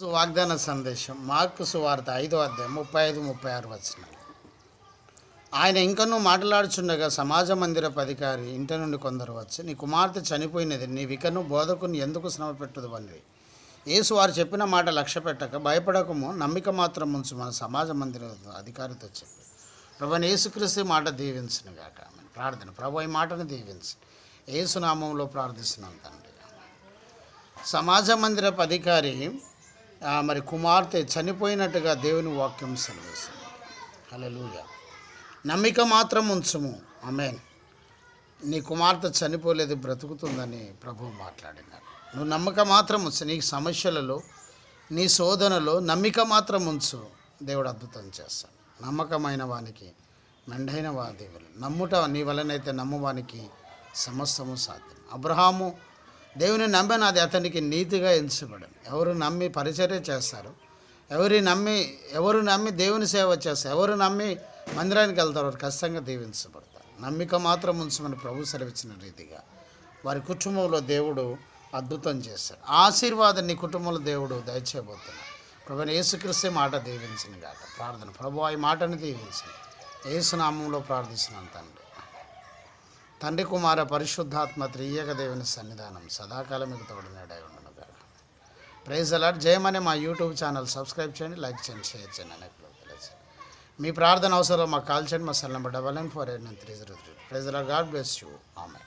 వాగ్దాన సందేశం మార్కు సువార్త ఐదో అధ్యాయం ముప్పై ఐదు ముప్పై ఆరు వచ్చిన ఆయన ఇంకనూ మాట్లాడుచుండగా సమాజ మందిరపు అధికారి ఇంటి నుండి కొందరు వచ్చి నీ కుమార్తె చనిపోయినది నీ వికను బోధకుని ఎందుకు శ్రమ పెట్టదు అని యేసు వారు చెప్పిన మాట లక్ష్య పెట్టక భయపడకము నమ్మిక మాత్రం ఉంచు మన సమాజ మందిర అధికారితో చెప్పి. ప్రభు యేసుక్రీస్తు మాట దీవించిన గాక. ప్రార్థన. ప్రభు ఈ మాటను దీవించి. ఏసునామంలో ప్రార్థిస్తున్నాం తండ్రి. సమాజ మందిరపు అధికారి మరి కుమార్తె చనిపోయినట్టుగా దేవుని వాక్యం సెలవేస్తుంది. హల్లెలూయా. నమ్మిక మాత్రం ఉంచుము. ఆమెన్. నీ కుమార్తె చనిపోలేదు బ్రతుకుతుందని ప్రభువు మాట్లాడినారు నువ్వు నమ్మక మాత్రం ఉంచు. నీ సమస్యలలో నీ శోధనలో నమ్మిక మాత్రం ఉంచు. దేవుడు అద్భుతం చేస్తాడు. నమ్మకమైన వానికి మెండైన వా దేవుడు నమ్ముట నీ వలనైతే నమ్మువానికి సమస్తము సాధ్యం. అబ్రహాము దేవుని నమ్మిన అది అతనికి నీతిగా ఎంచబడింది. ఎవరు నమ్మి పరిచర్య చేస్తారు ఎవరి నమ్మి ఎవరు నమ్మి దేవుని సేవ చేస్తారు ఎవరు నమ్మి మందిరానికి వెళ్తారు వారు ఖచ్చితంగా దీవించబడతారు. నమ్మిక మాత్రం ఉంచమని ప్రభు సెలవిచ్చిన రీతిగా వారి కుటుంబంలో దేవుడు అద్భుతం చేశాడు. ఆశీర్వాదం నీ కుటుంబంలో దేవుడు దయచేయబోతున్నాడు. ప్రభు యేసుక్రీస్తే మాట దీవించింది కాక ప్రార్థన. ప్రభు ఈ మాటను దీవించింది ఏసునామంలో ప్రార్థిస్తున్నాను తండ్రి. తండ్రి కుమార పరిశుద్ధాత్మ త్రియేక దేవుని సన్నిధానం సదాకాలం మీకు తోడునేడై ఉండను గాక ప్రైజ్ అలాట్ జయమనే మా యూట్యూబ్ ఛానల్ సబ్స్క్రైబ్ చేయండి లైక్ చేయండి షేర్ చేయండి అనేక మీ ప్రార్థన అవసరం మాకు కాల్ చేయండి మా cell number double nine four eight nine three zero three praise the Lord God bless you ఆమె